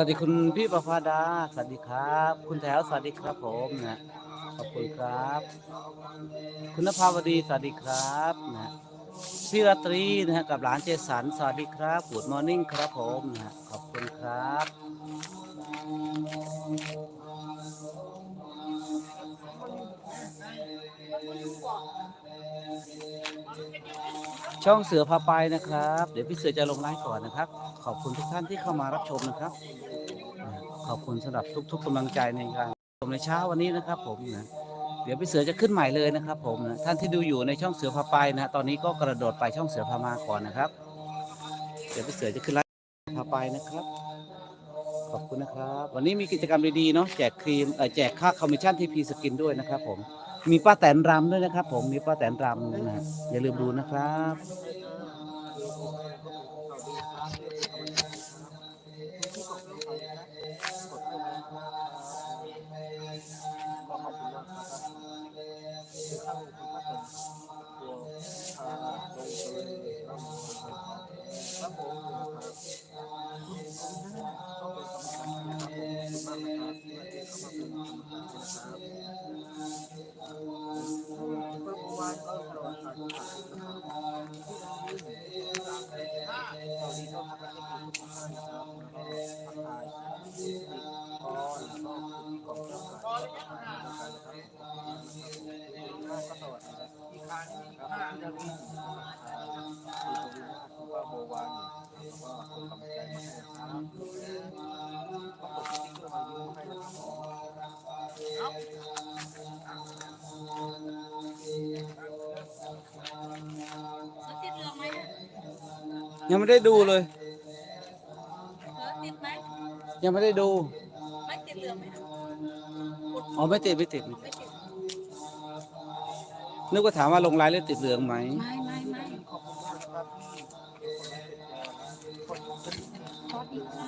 วัสดีคุณพี่ประภาดา สวัสดีครับ คุณแถวสวัสดีครับผมนะ ขอบคุณครับ คุณนภาวดีสวัสดีครับนะพี่ราตรีนะฮะกับหลานเจสันสวัสดีครับกูดมอร์นิ่งครับผมนะ ขอบคุณครับ ช่องเสือพาไปนะครับ เดี๋ยวพี่เสือจะลงไลฟ์ก่อนนะครับ ขอบคุณทุกท่านที่เข้ามารับชมนะครับ ขอบคุณสำหรับทุก ๆกำลังใจในการชมในเช้าวันนี้นะครับ ผมนะเดี๋ยวพี่เสือจะขึ้นใหม่เลยนะครับ ผมนะท่านที่ดูอยู่ในช่องเสือพาไปนะตอนนี้ก็กระโดดไปช่องเสือพามาก่อนนะครับ เดี๋ยวพี่เสือจะขึ้นไลฟ์พาไปนะครับ ขอบคุณนะครับ วันนี้มีกิจกรรมดีๆเนาะแจกครีมแจกค่าคอมมิชชั่นทีพีสกินด้วยนะครับ ผม มีป้าแตนรำด้วยนะครับ ผมมีป้าแตนรำนะอย่าลืมดูนะครับ รถติดเรือไหมอะยังไม่ได้ดูเลยรถติดไหมยังไม่ได้ดูไม่ติดเรือไหมอะ อ๋อไม่ติดไม่ติดไม่ติดนึกว่าถามว่าลงลายหรือติดเหลืองไหม ไม่ไม่ไม่ขอดีค่ะ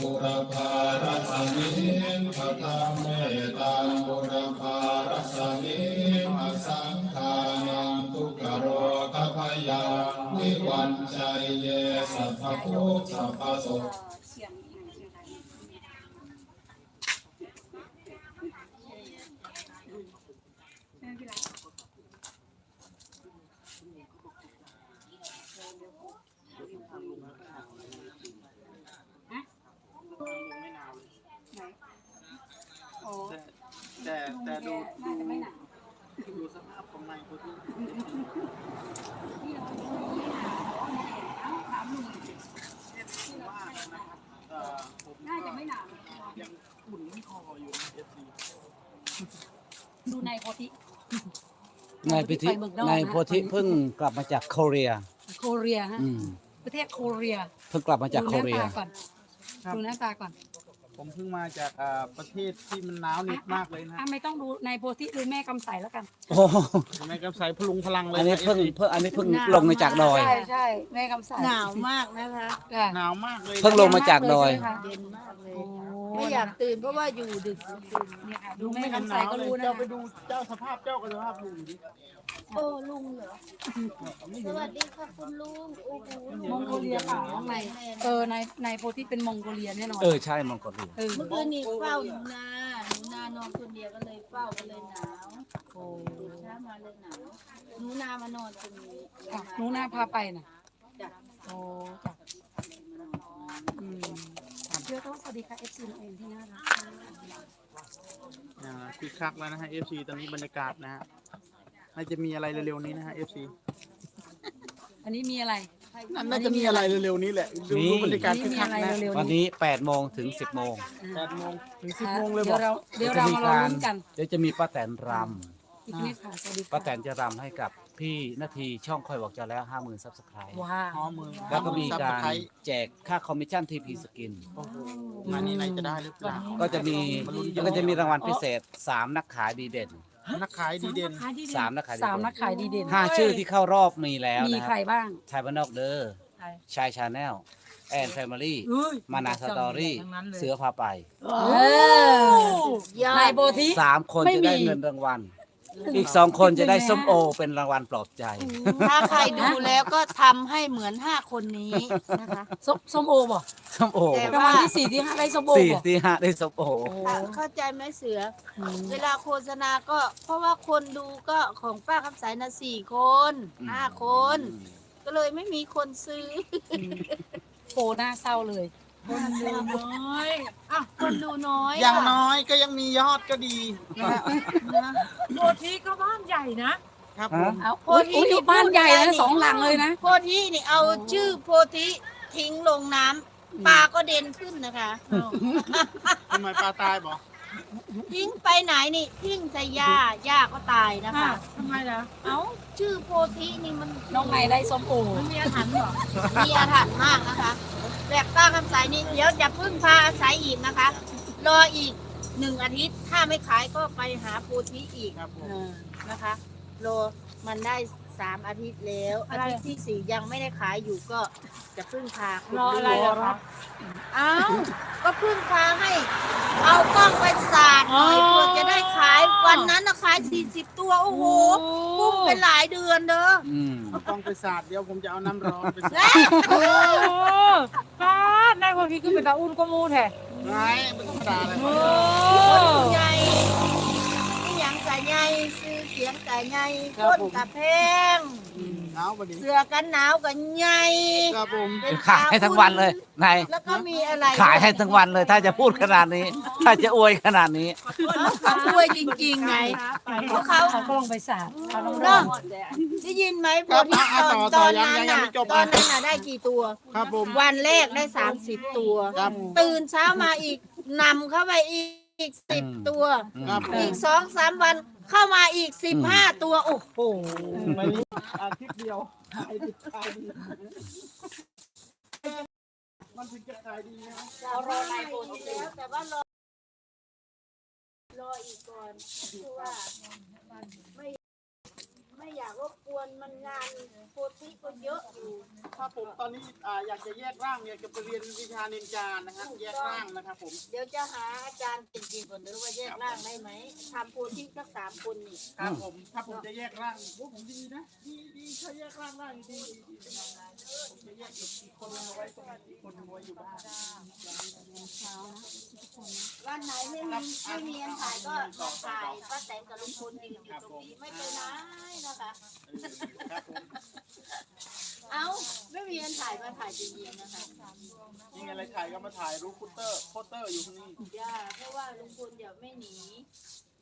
บุรพารสมิงพระธรรมเมตังบุรพารสมิงอสังขานังทุกขโรคพยาวิวันใจเยสัพพุสัพพโสเสียงอีกหน่อยเสียงอะไรไม่เป็นไรฮะไหนโอ้ แต่แต่ดู น่าจะไม่หนาว ดูสภาพของนายคนที่ พี่เราไม่หนาวเอาถามลุง ว่านะครับเอ่อผม น่าจะไม่หนาว ยังอุ่นที่คออยู่เอฟซีดูในโพธินายพิธิไปเมืองนอกนะนายโพธิเพิ่งกลับมาจากโคเรียโคเรียฮะอืมประเทศโคเรียเพิ่งกลับมาจากโคดูหเรีน้ายตาก่อนดูหน้าตาก่อนผมเพิ่งมาจากอ่าประเทศที่มันหนาวเหน็บมากเลยนะอะไม่ต้องดูในโพธิดูแม่กำใสแล้วกัน โอ้โหแม่กำไสพลุงพลังเลยอันนี้ะเพิ่ง FC เพิ่งอันนี้เพิ่งลงมาจากดอย ใช่ใช่แม่กำใสหนาวมากนะคะค่ะหนาวมากเลยเพิ่งลงมาจากดอยใช่ไหมคะเย็นมากเลย โอ้ ไม่อยากตื่นเพราะว่าอยู่ดึกเนี่ยค่ะดูดูแม่ไม่เห็นกำหใสนาวก็เลยรู้นะเจ้าไปดูเจ้าสภาพเจ้ากับสภาพลุงดิโอ้ลุงเหรอ สวัสดีค่ะคุณลุง โอ้โหมองโกเลียค่ะข้างในแม่เออในในโพธิเป็นมองโกเลียแน่นอนเออใช่มองกอเลียเออเมื่อคืนนี้เฝ้าหนูนาหนูนานอนคนเดียวก็เลยเฝ้าก็เลยหนาวโอ้ตื่นเช้ามาเลยหนาวหนูนามานอนตรงนี้ค่ะหนูนาพาไปน่ะจ้ะโอ้จ้ะอืม เดี๋ยวต้องสวัสดีค่ะเอฟซีเองที่น่ารักอ่าคึกคักแล้วนะฮะ FC ตอนนี้บรรยากาศนะฮะน่าจะมีอะไรเร็วๆนี้นะฮะ FC อันนี้มีอะไรน่าจะมีอะไรเร็วๆนี้แหละดูมีดูบรรยากาศอันคึนี้กมีคักอะไรนะเร็วๆวันนี้8โมงถึง 10โมงแปดโมงถึงสิบอะโมงเลยบเดี๋อยกวเราเดี๋ยวเรามารอลุ้นกันเดี๋ยวจะมีป้าแตนรอีกนิดค่ะสวัสดีำค่ะป้าแตนจะรำให้กับ พี่นาทีช่องคอยบอกจะแล้ว50,000ซับสไครต์ว้าหอวมือแล้วก็มีซับการสไครต์แจกค่าคอมมิชชั่นทีพีสกิน โอ้โหงานนี้นายจะได้หรือเปล่าก็จะมีก็จะมีรางวัลพิเศษ3นักขายดีเด่นนักขายดีเด่น3นักขายดีสามเด่นักขายดีเด่นห้าชื่อที่เข้ารอบมีแล้วมีนะคใครรับบ้าง ชายบ้านนอกเดอร์ใคร ชายชาแนลแอนแฟมิลี่อุ้ยมานาสตอรี่เสือพาไปเออ นายโบธิ สามคนไม่จะมี ได้เงินรางวัล อีกสองคนจะได้ส้มโอเป็นรางวัลปลอบใจ ถ้าใครดูแล้วก็ทำให้เหมือนห้าคนนี้นะคะ ส้มส้มโอบ่ส้มโอแต่รางวัลที่สี่ที่ห้าได้ส้มโอสี่บ่ที่ห้าได้ส้มโอเข้าใจไหมเสืออืมเวลาโฆษณาก็เพราะว่าคนดูก็ของป้าคำสายนะสี่คนอืม ห้าคน ก็เลยไม่มีคนซื้อโผล่หน้าเศร้าเลย คนดูน้อยอะคนดูน้อยอย่างะน้อยก็ยังมียอดก็ดีนะฮะนะโพธิก็บ้านใหญ่นะครับผมเอาโอ้ยอุ๊ยอยู่บ้านใหญ่นะสองหลังเลยนะ โพธินี่เอาชื่อโพธิทิ้งลงน้ำปลาก็เด่นขึ้นนะคะทำไมปลาตายบอกทิ้งไปไหนนี่ทิ้งใส่หญ้าหญ้าก็ตายนะคะ ทำไมล่ะเอ้าชื่อโพธินี่มันน้องไงได้ส้มโอมันมีอาถรรพ์เหรอมีอาถรรพ์มากนะคะ แบบป้าคำสายนี่เดี๋ยวจะพึ่งพาอาศัยอีกนะคะ รออีกหนึ่งอาทิตย์ถ้าไม่ขายก็ไปหาโพธิอีกครับผม เออนะคะโลมันได้สามอาทิตย์แล้วอาทิตย์ที่สี่ยังไม่ได้ขายอยู่ก็จะพึ่งพาคุณรออะไรดูเหรอคะ เอ้าก็พึ่งพาให้ เอากล้องไปสาดหน่อยอ๋อ วันนั้นนะขายสี่สิบตัว โอ้โหกุ้งเป็นหลายเดือนเด้ออืมเอากล้องไปสาดเดี๋ยวผมจะเอาน้ำร้อนไปสาดโอ้ป้านายโพธิก็เป็นตาอุ่นก็มูแท้ไงไม่ธรรมดาเลยโอ้คนใหญ่ที่ยังกะใหญ่ซื้อเสียงกะใหญ่คนกะแพง เอาวันนี้ เสื้อกันหนาวกะใหญ่ครับผม เป็นขายให้ทั้งวันเลยนายแล้วก็มีอะไรขายให้ทั้งวันเลย ถ้าจะพูดขนาดนี้ ถ้าจะอวยขนาดนี้ เขาช่วยจริงๆไงเพราะเขาเขากล้องไปสาดเขาต้องรเนาะอได้ยินไหมครัพูบดที่อะตอนต่อตต่ออนยังนั้นยังน่ะไม่จบตอนนั้นน่ะได้กี่ตัว ครับผม วันแรกได้สามสิบตัว ครับ ตื่นเช้ามาอีกนำเข้าไปอีก อีกสิบอืมตัว ครับผอีมกสองสามวันเข้ามาอีกสิบห้าตัว โอ้โหวันนี้อาทิตย์เดียวขายดิบขายดีมันถึงจะขายดีนะเรารอในโปรตีแล้วแต่ว่ารอรออีกก่อนคือว่าไม่ ไม่อยากรบกวนมันงานโปรตีก็เยอะอยู่ครับผมตอนนี้อ่าอยากจะแยกร่างอยากจะไปเรียนวิชาเนินจานะครับแยกร่างนะครับผมเดี๋ยวจะหาอาจารย์จริงๆก่อนหรือว่าแยกร่างได้ไหมทำโปรตีสักสามคนนี่ครับผมถ้าผมจะแยกร่างพวกผมดีนะดีดีถ้าแยกร่างได้ดีดีดี ผมจะแยกอีกคนเอาไว้ตรงนี้อีกคนเอาไว้อยู่บ้านวันไหนไม่มีไม่มีอันถ่ายก็มาถ่ายป้าแตนกับลุงพลยืนอยู่ตรงนี้ไม่ไปไหนนะคะ ครับผมเอ้าไม่มีอันถ่ายมาถ่ายจริงๆนะคะนี่ไงอะไรถ่ายก็มาถ่ายรูปโปสเตอร์โปสเตอร์อยู่ข้างนี้ย่าเพราะว่าลุงพลเดี๋ยวไม่หนี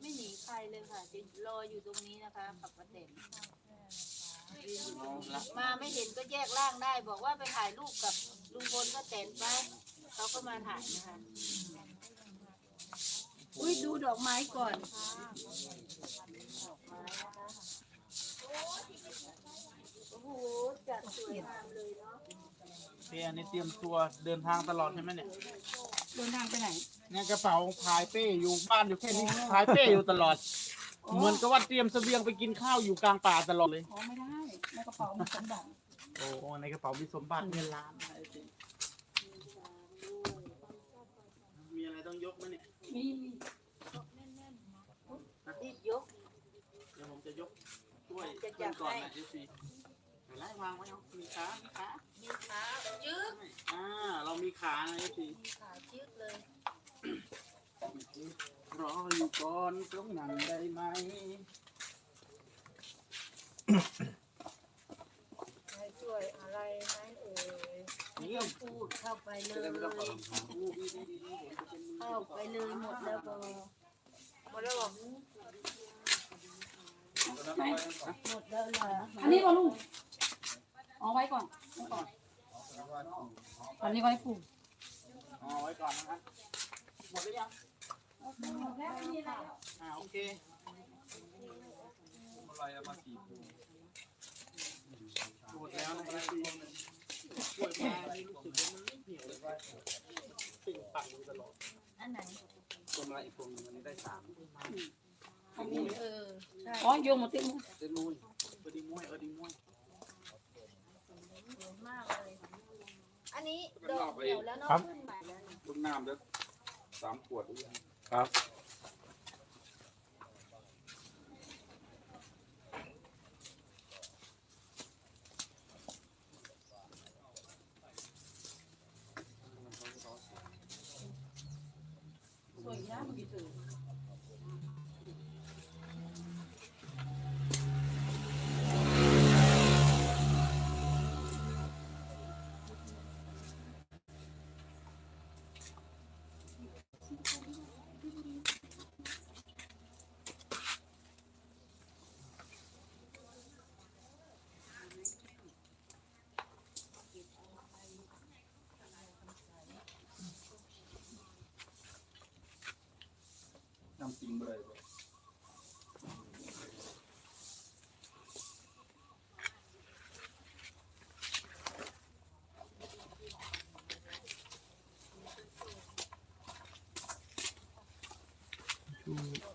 ไม่หนีใครเลยค่ะจะรออยู่ตรงนี้นะคะกับป้าแตน มาไม่เห็นก็แยกร่างได้ บอกว่าไปถ่ายรูปกับลุงพลก็แตนไปเขาก็มาถ่ายนะคะอุ้ยดูดอกไม้ก่อนโอ้โหจัดสวยงามเลยเนาะเตียนี่เตรียมตัวเดินทางตลอดใช่ไหมเนี่ยเดินทางไปไหนเนี่ยกระเป๋าพายเป้อยู่บ้านอยู่แค่นี้พายเป้อยู่ตลอด เหมือนกับว่าเตรียมเสบียงไปกินข้าวอยู่กลางป่าตลอดเลยอ๋อไม่ได้ ในกระเป๋ามีสมบัติโอ้ในกระเป๋ามีสมบัติเงินล้านนะไอ้เจ๊มีอะไรต้องยกไหมเนี่ยมีรีบยก เดี๋ยวผมจะยกช่วยจะจัเพื่อนบก่อนให้ นะพี่ซีเดี๋ยวไล่วางไว้เอามีขามีขามีขายึกอ่าเรามีขานะพี่ซีขายึกเลยรออยู่ก่อนตรงนั้นได้ไหม ให้ช่วยอะไรไหมเอ่ย นี่ต้องพูดเข้าไปเลย เข้าไปเลยหมดแล้วก็หมดแล้วบอกหมดแล้วล่ะอันนี้ก่อนลุงเอาไว้ก่อนไว้ก่อนอันนี้ก็ให้ปลูกเอาไว้ก่อนนะครับหมดหรือยังแล้วไม่มีอะไรแล้วอ่าโอเคหมดแล้วนะครับช่วยมาสึกว่ามันไม่หี่ยวเลยว่าปิ่งปัง อยู่ตลอดอันไหนต้นไม้อีกพวงหนึงวันนี้ได้สามอันนี้เออใช่อ๋อโยงมาติดมือเส้นนู้นเออดีมวยเออดีมวยสวยมากเลยอันนี้ดอกเหี่ยวแล้วเนาะขึ้นใหม่แล้วนี่ต้นน้ำแล้วสามขวดหรือยังครับ ว ยนะเมื่อกี้ถือน้ำจริงเลย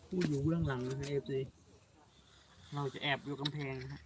ผู้อยู่เบื้องหลังนะฮะเอฟซีเราจะแอบอยู่กำแพงนะฮะ